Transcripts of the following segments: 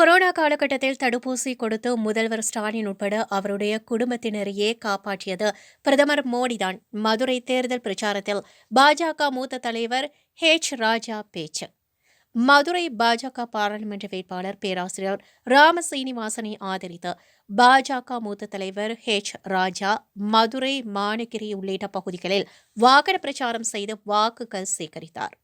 Corona காலகட்டத்தில் தடுப்பூசி கொடுத்து முதல்வர் ஸ்டாலின் உட்பட அவருடைய குடும்பத்தினரையே காப்பாற்றியது பிரதமர் மோடிதான். மதுரை தேர்தல் பிரச்சாரத்தில் பாஜக மூத்த தலைவர் ஹெச் ராஜா பேச்சு. மதுரை பாஜக பாராளுமன்ற வேட்பாளர் பேராசிரியர் ராம சீனிவாசனை ஆதரித்து பாஜக மூத்த தலைவர் ஹெச் ராஜா மதுரை மானகிரி உள்ளிட்ட பகுதிகளில் வாகன பிரச்சாரம் செய்து வாக்குகள் சேகரித்தார்.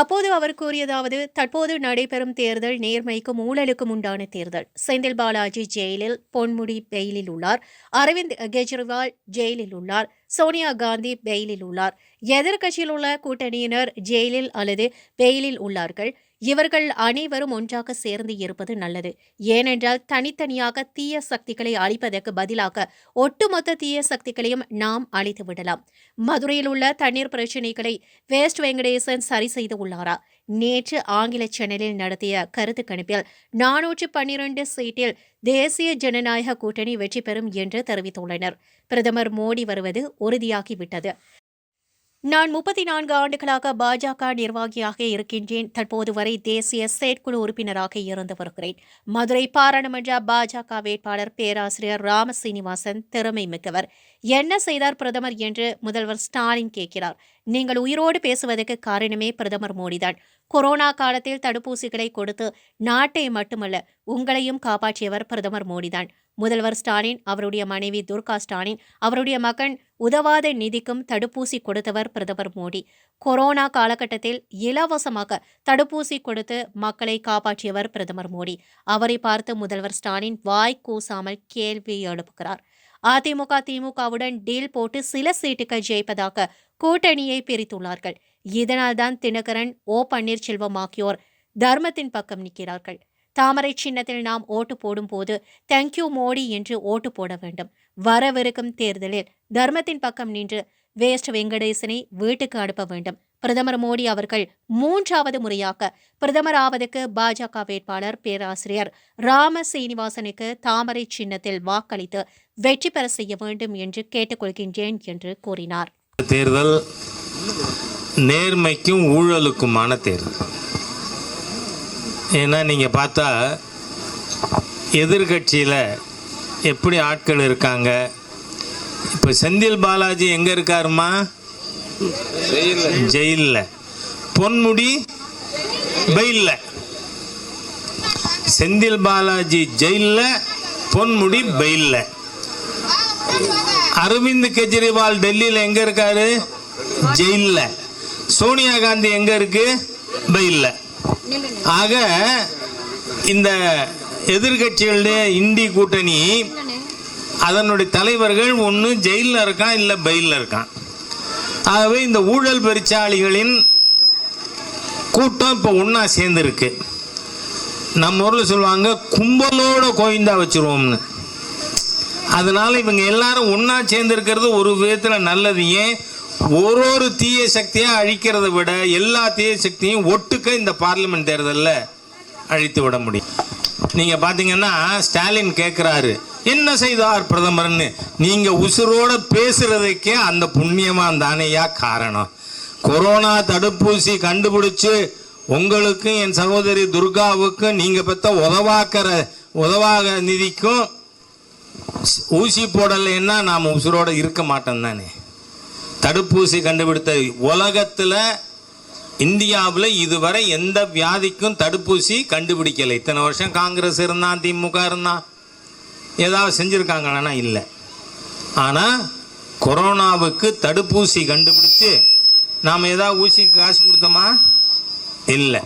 அப்போது அவர் கூறியதாவது தற்போது நடைபெறும் தேர்தல் நேர்மைக்கும் ஊழலுக்கும் உண்டான தேர்தல். செந்தில் பாலாஜி ஜெயிலில் பொன்முடி பெயிலில் உள்ளார். அரவிந்த் கெஜ்ரிவால் ஜெயிலில் உள்ளார். சோனியா காந்தி பெயிலில் உள்ளார். எதிர்க்கட்சியில் உள்ள கூட்டணியினர் ஜெயிலில் அல்லது பெயிலில் உள்ளார்கள். இவர்கள் அனைவரும் ஒன்றாக சேர்ந்து இருப்பது நல்லது. ஏனென்றால் தனித்தனியாக தீய சக்திகளை அழிப்பதற்கு பதிலாக ஒட்டுமொத்த தீய சக்திகளையும் நாம் அழித்து விடலாம். மதுரையில் உள்ள தண்ணீர் பிரச்சினைகளை வேஸ்ட் வெங்கடேசன் சரி செய்து உள்ளாரா? நேற்று ஆங்கில சேனலில் நடத்திய கருத்து கணிப்பில் நானூற்று பன்னிரண்டு சீட்டில் தேசிய ஜனநாயக கூட்டணி வெற்றி பெறும் என்று தெரிவித்துள்ளனர். பிரதமர் மோடி வருவது உறுதியாகிவிட்டது. நான் முப்பத்தி நான்கு ஆண்டுகளாக பாஜக நிர்வாகியாக இருக்கின்றேன். தற்போது வரை தேசிய செயற்குழு உறுப்பினராக இருந்து வருகிறேன். மதுரை பாராளுமன்ற பாஜக வேட்பாளர் பேராசிரியர் ராம சீனிவாசன் திறமை மிக்கவர். என்ன செய்தார் பிரதமர் என்று முதல்வர் ஸ்டாலின் கேட்கிறார். நீங்கள் உயிரோடு பேசுவதற்கு காரணமே பிரதமர் மோடிதான். கொரோனா காலத்தில் தடுப்பூசிகளை கொடுத்து நாட்டை மட்டுமல்ல உங்களையும் காப்பாற்றியவர் பிரதமர் மோடிதான். முதல்வர் ஸ்டாலின் அவருடைய மனைவி துர்கா ஸ்டாலின் அவருடைய மகன் உதவாத நிதிக்கும் தடுப்பூசி கொடுத்தவர் பிரதமர் மோடி. கொரோனா காலகட்டத்தில் இலவசமாக தடுப்பூசி கொடுத்து மக்களை காப்பாற்றியவர் பிரதமர் மோடி. அவரை பார்த்து முதல்வர் ஸ்டாலின் வாய் கூசாமல் கேள்வி எழுப்புகிறார். அதிமுக திமுகவுடன் டீல் போட்டு சில சீட்டுகள் ஜெயிப்பதாக கூட்டணியை பிரித்துள்ளார்கள். இதனால்தான் தினகரன் ஓ பன்னீர்செல்வம் ஆகியோர் தர்மத்தின் பக்கம் நிற்கிறார்கள். தாமரை சின்னத்தில் நாம் ஓட்டு போடும்போது தேங்க்யூ மோடி என்று ஓட்டு போட வேண்டும். வரவிருக்கும் தேர்தலில் தர்மத்தின் பக்கம் நின்று வேஸ்ட் வெங்கடேசனை வீட்டுக்கு அனுப்ப வேண்டும். பிரதமர் மோடி அவர்கள் மூன்றாவது முறையாக பிரதமர் ஆவதற்கு பாஜக வேட்பாளர் பேராசிரியர் ராம சீனிவாசனுக்கு தாமரை சின்னத்தில் வாக்களித்து வெற்றி பெற செய்ய வேண்டும் என்று கேட்டுக்கொள்கின்றேன் என்று கூறினார். தேர்தல் நேர்மைக்கும் ஊழலுக்குமான தேர்தல். ஏன்னா நீங்கள் பார்த்தா எதிர்கட்சியில் எப்படி ஆட்கள் இருக்காங்க? இப்போ செந்தில் பாலாஜி எங்கே இருக்காருமா ஜெயிலில். பொன்முடி பெயிலில். செந்தில் பாலாஜி ஜெயிலில் பொன்முடி பெயிலில். அரவிந்த் கெஜ்ரிவால் டெல்லியில் எங்கே இருக்காரு? ஜெயிலில். சோனியா காந்தி எங்கே இருக்குது பெயிலில். ஆக இந்த எதிர்கட்சிகளுடைய இந்தி கூட்டணி அதனுடைய தலைவர்கள் ஒன்று ஜெயிலில் இருக்கான் இல்லை பெயிலில் இருக்கான். ஆகவே இந்த ஊழல் பெருச்சாளிகளின் கூட்டம் இப்போ ஒன்றா சேர்ந்துருக்கு. நம்ம ஊரில் சொல்லுவாங்க கும்பலோட கோவிந்தா வச்சுருவோம்னு. அதனால இவங்க எல்லாரும் ஒன்றா சேர்ந்துருக்கிறது ஒரு விதத்தில் நல்லது. ஏன்? ஒரு ஒரு தீய சக்தியை அழிக்கிறத விட எல்லா தீய சக்தியும் ஒட்டுக்க இந்த பார்லிமெண்ட் தேர்தலில் அழித்து விட முடியும். நீங்கள் பார்த்தீங்கன்னா ஸ்டாலின் கேட்குறாரு என்ன செய்தார் பிரதமர்னு? நீங்கள் உசுரோட பேசுகிறதுக்கே அந்த புண்ணியமாக தானேயா காரணம். கொரோனா தடுப்பூசி கண்டுபிடிச்சு உங்களுக்கும் என் சகோதரி துர்காவுக்கும் நீங்கள் பெற்ற உதவாக்கிற உதவாக நிதிக்கும் ஊசி போடலைன்னா நாம் உசுரோடு இருக்க மாட்டோம் தானே. தடுப்பூசி கண்டுபிடித்த உலகத்தில் இந்தியாவில் இதுவரை எந்த வியாதிக்கும் தடுப்பூசி கண்டுபிடிக்கலை. இத்தனை வருஷம் காங்கிரஸ் இருந்தான் திமுக இருந்தான். ஏதாவது செஞ்சுருக்காங்கன்னா இல்லை. ஆனால் கொரோனாவுக்கு தடுப்பூசி கண்டுபிடிச்சு நாம் ஏதாவது ஊசிக்கு காசு கொடுத்தோமா? இல்லை.